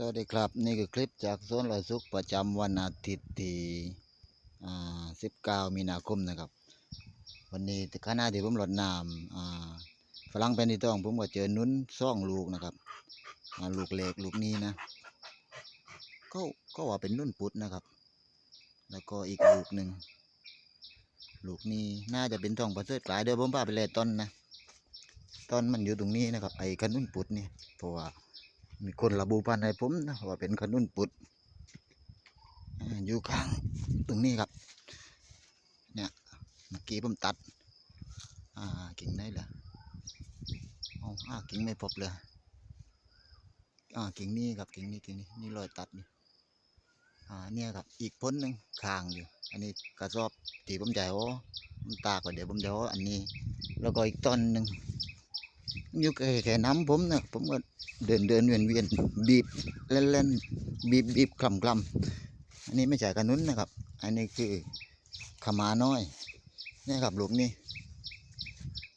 สวัสดีครับนี่คือคลิปจากสวนลอยสุขประจำวันอาทิตย์ที่ 19 มีนาคมนะครับ วันนี้ขณะที่ผมรดน้ำฝรั่งเป็นที่ต้องผมก็เจอนุ้นซ่องลูกนะครับลูกเล็กลูกนี้นะก็ก็ว่าเป็นนุ่นปุดนะครับ แล้วก็อีกลูกหนึ่งลูกนี้น่าจะเป็นทองประเสริฐกลายเดี๋ยวผมพาไปเลยต้นนะต้นมันอยู่ตรงนี้นะครับไอ้ขนุนปุดนี่เพราะว่า มีคนระบุพันให้ผมนะว่าเป็นขนุนปุดอยู่ข้างตรงนี้ครับ เนี่ยเมื่อกี้ผมตัด อ่ากิ่งไหนล่ะเอาอ่ากิ่งไม่พบเลยอ่ากิ่งนี้ครับกิ่งนี้กิ่งนี้นี่รอยตัดนี่อ่าเนี่ยครับอีกพ้นหนึ่งข้างอยู่ อันนี้กระสอบที่ผมใจะเอามันตากก่อนเดี๋ยวผมจะเอาอันนี้ แล้วก็อีกต้นหนึ่ง อยู่แค่แค่น้ำผมนะผมก็เดินเดินเวียนเวียนบีบเล่นเล่นบีบบีบคลำคลำอันนี้ไม่ใช่ขนุนนะครับ อันนี้คือขมาน้อยนี่ครับลูกนี้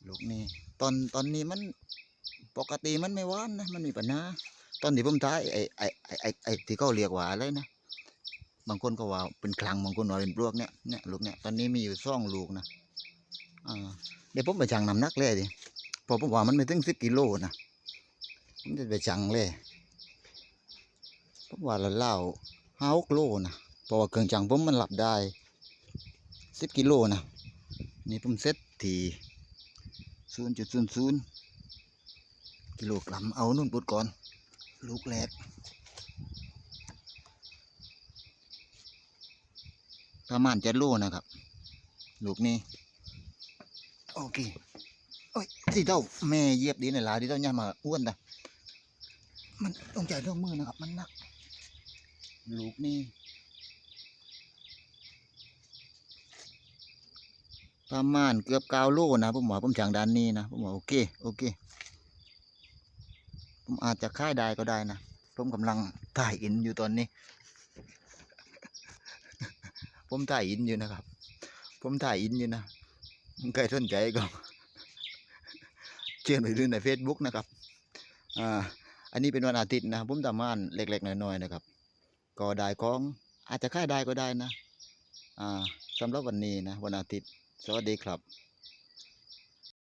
ลูกนี้ตอนตอนนี้มันปกติมันไม่หวานนะมันมีปัญหาตอนที่ผมท้ายไอ้ไอ้ไอ้ไอ้ไอที่เขาเรียกว่าอะไรนะบางคนก็ว่าเป็นคลังบางคนว่าเป็นปลวกเนี่ยเนี่ยลูกเนี่ยตอนนี้มีอยู่ซ่องลูกนะอ่าเดี๋ยวผมไปชั่งน้ำนักเลยดิ พอผมว่ามันไม่ถึงสิบกิโลนะผมจะไปจังเลยผมว่าละเล่าห้าหกโลนะเพราะว่าเครื่องจังผมมันหลับได้สิบกิโลนะนี่ผมเซตที่ศูนย์จุดศูนย์ศูนย์กิโลกรัมเอานุ่นปุดก่อน ลูกแรกประมาณเจ็ดโลนะครับ ลูกนี้ โอเค ที่เจ้าแม่เยียบดีในหลายที่เจ้าย่ามาอ้วนนะมันต้องใจเรื่องมือนะครับ มันหนัก ลูกนี่ประมาณเกือบเก้าโลนะผมว่าผมจางด้านนี้นะผมว่าโอเคโอเค ผมอาจจะค่ายได้ก็ได้นะ ผมกำลังถ่ายอินอยู่ตอนนี้ ผมถ่ายอินอยู่นะครับ ผมถ่ายอินอยู่นะใครสนใจก็ เชิญไปดูใน Facebook นะครับอ่าอันนี้เป็นวันอาทิตย์นะผมทำงานเล็กๆน้อยๆนะครับ ก็ได้ของอาจจะค่ายได้ก็ได้นะอ่าสำหรับวันนี้นะวันอาทิตย์ สวัสดีครับ